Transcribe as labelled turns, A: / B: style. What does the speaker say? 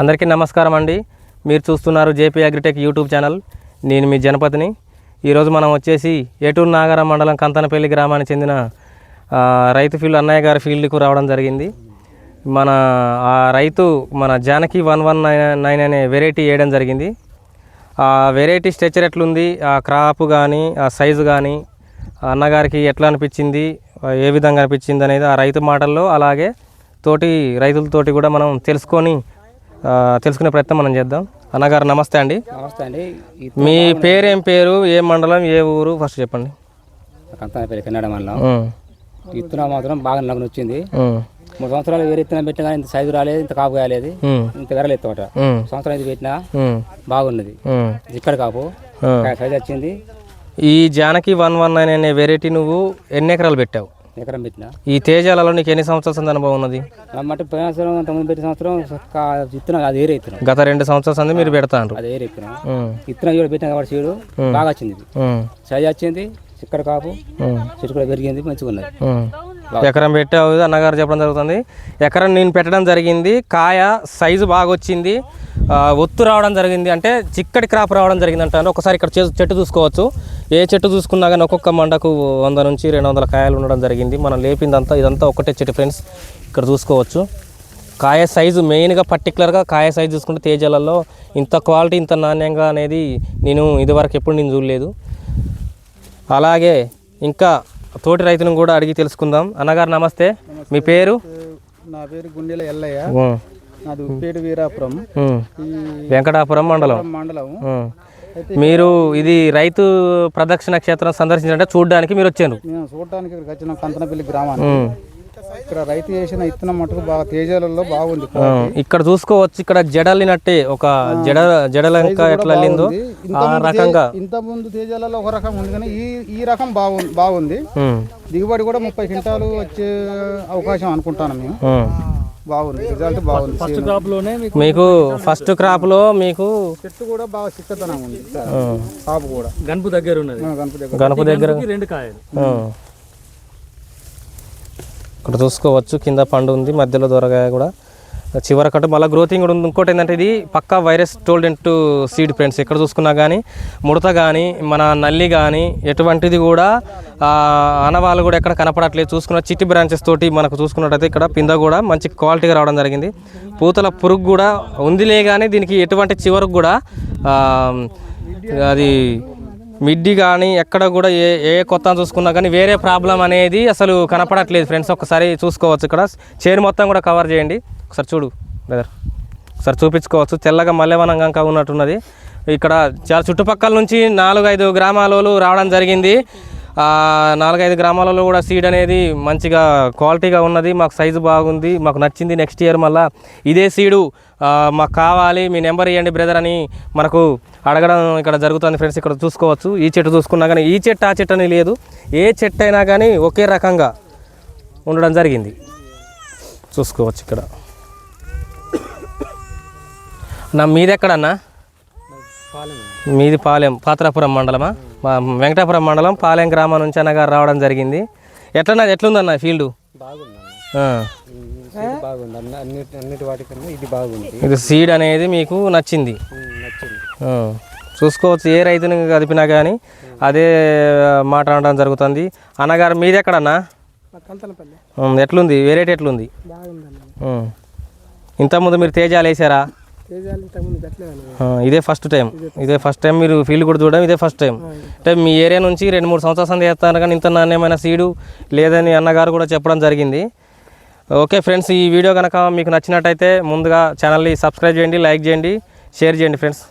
A: అందరికీ నమస్కారం అండి. మీరు చూస్తున్నారు జేపీ అగ్రిటెక్ యూట్యూబ్ ఛానల్. నేను మీ జనపతిని. ఈరోజు మనం వచ్చేసి ఏటూరు నాగారం మండలం కంతనపల్లి గ్రామానికి చెందిన రైతు ఫీల్డ్ అన్నయ్య గారి ఫీల్డ్కు రావడం జరిగింది. మన ఆ రైతు మన Janaki one one nine nine అనే వెరైటీ వేయడం జరిగింది. ఆ వెరైటీ స్ట్రక్చర్ ఎట్లుంది? ఆ క్రాప్ కానీ ఆ సైజు కానీ అన్నగారికి ఎట్లా అనిపించింది? ఏ విధంగా అనిపించింది అనేది ఆ రైతు మాటల్లో అలాగే తోటి రైతులతోటి కూడా మనం తెలుసుకొని తెలుసుకునే ప్రయత్నం మనం చేద్దాం. అన్నగారు నమస్తే అండి.
B: నమస్తే అండి.
A: మీ పేరేం పేరు ఏ మండలం ఏ ఊరు? ఫస్ట్ చెప్పండి.
B: కంతానపల్లి కన్నడ మండలం. ఇత్తనం మాత్రం బాగా నగను వచ్చింది మూడు సంవత్సరాలు వేరే ఇత్తనం పెట్టినా ఇంత సైజు రాలేదు ఇంత కాపు కాలేదు ఇంత వెరలేదు తోట. సంవత్సరం ఇది పెట్టినా బాగున్నది. ఇక్కడ కాపు. సైజు వచ్చింది.
A: ఈ జానకి వన్ వన్ నైన్ అనే వెరైటీ నువ్వు ఎన్ని ఎకరాలు పెట్టావు?
B: ఎకరం పెట్టినా.
A: ఈ తేజాలలో నీకు ఎన్ని సంవత్సరాల సంది అనుభవం ఉన్నది?
B: రమ్మంటే పోయిన సంవత్సరం అంతకుముందు పెట్టిన సంవత్సరం ఇత్తనం అది ఇత్తనం.
A: గత రెండు సంవత్సరాల సంది మీరు పెడతాండ్రు.
B: అది వేరే ఇత్తనం. ఇత్తనం పెట్టినా కాబట్టి సీడు బాగా వచ్చింది సైజు వచ్చింది ఇక్కడ కాపు చెట్టు కూడా పెరిగింది మంచిగా ఉన్నది.
A: ఎకరం పెట్టావు అన్నగారు చెప్పడం జరుగుతుంది. ఎకరం నేను పెట్టడం జరిగింది కాయ సైజు బాగా వచ్చింది ఒత్తు రావడం జరిగింది అంటే చిక్కటి క్రాప్ రావడం జరిగింది అంటారు ఒకసారి ఇక్కడ చెట్టు చూసుకోవచ్చు. ఏ చెట్టు చూసుకున్నా కానీ ఒక్కొక్క మండకు వంద నుంచి రెండు వందల కాయలు ఉండడం జరిగింది. మనం లేపిందంతా ఇదంతా ఒకటే చెట్టు ఫ్రెండ్స్ ఇక్కడ చూసుకోవచ్చు. కాయ సైజు మెయిన్గా పర్టికులర్గా కాయ సైజు చూసుకుంటే తేజాలలో ఇంత క్వాలిటీ ఇంత నాణ్యంగా అనేది నేను ఇదివరకు ఎప్పుడు నేను చూడలేదు. అలాగే ఇంకా తోటి రైతులను కూడా అడిగి తెలుసుకుందాం. అన్నగారు నమస్తే. మీ పేరు?
C: నా పేరు గుండెల ఎల్లయ్య. నాది ఉప్పేటి వీరాపురం.
A: వెంకటాపురం మండలం.
C: మండలం.
A: మీరు ఇది రైతు ప్రదక్షిణ క్షేత్రం సందర్శించాలంటే చూడడానికి మీరు వచ్చారు.
C: మేము చూడటానికి ఇక్కడికి వచ్చిన కంతనపల్లి గ్రామానికి.
A: ఉమ్.
C: ఇక్కడ రైతు చేసిన ఇత్తనం మటుకు బాగా తేజాలలో బాగుంది.
A: ఇక్కడ చూసుకోవచ్చు ఇక్కడ జడలినట్టే ఒక జడ జడలంక ఎట్లా వెళ్ళిందో ఆ రకంగా.
C: ఇంత ముందు తేజాలలో ఒక రకం ఉంది కానీ ఈ ఈ రకం బాగుంది. బాగుంది దిగుబడి కూడా ముప్పై క్వింటాలు వచ్చే అవకాశం అనుకుంటాను మేము. బాగుంది. రిజల్ట్ బాగుంది. చేను.
A: మీకు ఫస్ట్ క్రాప్లో మీకు
C: చెట్టు కూడా బాగా చిక్కతనం ఉంది. కూడా.
B: గనుపు దగ్గర ఉన్నది.
C: గణపతి దగ్గర.
A: గణపు దగ్గర.
B: రెండు కాయలు.
A: ఇక్కడ చూసుకోవచ్చు. కింద పండు ఉంది. మధ్యలో దొరగాయ కూడా. చివరకట్టు మళ్ళీ గ్రోతింగ్ కూడా ఉంది. ఇంకోటి ఏంటంటే ఇది పక్కా వైరస్ టోల్డెంట్ సీడ్ ఫ్రెండ్స్ ఎక్కడ చూసుకున్నా కానీ ముడత కానీ మన నల్లి కానీ ఎటువంటిది కూడా ఆనవాళ్ళు కూడా ఎక్కడ కనపడట్లేదు. చూసుకున్న చిట్టి బ్రాంచెస్ తోటి మనకు చూసుకున్నట్టయితే ఇక్కడ పింద కూడా మంచి క్వాలిటీగా రావడం జరిగింది. పూతల పురుగు కూడా ఉందిలే కానీ దీనికి ఎటువంటి చివరకు కూడా అది మిడ్డి కానీ ఎక్కడ కూడా ఏ ఏ కొత్త చూసుకున్నా కానీ వేరే ప్రాబ్లం అనేది అసలు కనపడట్లేదు. ఫ్రెండ్స్ ఒకసారి చూసుకోవచ్చు ఇక్కడ. చేరు మొత్తం కూడా కవర్ చేయండి. ఒకసారి చూడు బ్రదర్ ఒకసారి చూపించుకోవచ్చు. తెల్లగా మల్లెవనంగా ఉన్నట్టున్నది. ఇక్కడ చాలా చుట్టుపక్కల నుంచి నాలుగైదు గ్రామాలలో రావడం జరిగింది. నాలుగైదు గ్రామాలలో కూడా సీడ్ అనేది మంచిగా క్వాలిటీగా ఉన్నది. మాకు సైజు బాగుంది. మాకు నచ్చింది నెక్స్ట్ ఇయర్ మళ్ళీ ఇదే సీడు మాకు కావాలి. మీ నెంబర్ ఇవ్వండి బ్రదర్ అని మనకు అడగడం ఇక్కడ జరుగుతుంది ఫ్రెండ్స్ ఇక్కడ చూసుకోవచ్చు. ఈ చెట్టు చూసుకున్నా కానీ ఈ చెట్టు ఆ చెట్టు అని లేదు. ఏ చెట్టు అయినా కానీ ఒకే రకంగా ఉండడం జరిగింది. చూసుకోవచ్చు ఇక్కడ. నా మీది ఎక్కడన్నా మీది పాలెం పాత్రాపురం మండలమా? మా వెంకటాపురం మండలం పాలెం గ్రామం నుంచి అన్నగారు రావడం జరిగింది. ఎట్లన్నా ఎట్లుందన్న ఫీల్డ్?
B: ఇది బాగుంది.
A: ఇది సీడ్ అనేది మీకు నచ్చింది? చూసుకోవచ్చు ఏ రైతుని కదిపినా కానీ అదే మాట అనడం జరుగుతుంది. అన్నగారు మీది ఎక్కడన్నా ఎట్లుంది? వెరైటీ ఎట్లుంది. ఇంతకుముందు మీరు తేజాలు వేసారా? ఇదే ఫస్ట్ టైం ఇదే ఫస్ట్ టైం మీరు ఫీల్డ్ కూడా చూడడం ఇదే ఫస్ట్ టైం అంటే మీ ఏరియా నుంచి రెండు మూడు సంవత్సరాల సంది చేస్తారు కానీ ఇంత నాణ్యమైన సీడు లేదని అన్నగారు కూడా చెప్పడం జరిగింది. ఓకే ఫ్రెండ్స్ ఈ వీడియో కనుక మీకు నచ్చినట్టయితే ముందుగా ఛానల్ని సబ్స్క్రైబ్ చేయండి లైక్ చేయండి షేర్ చేయండి ఫ్రెండ్స్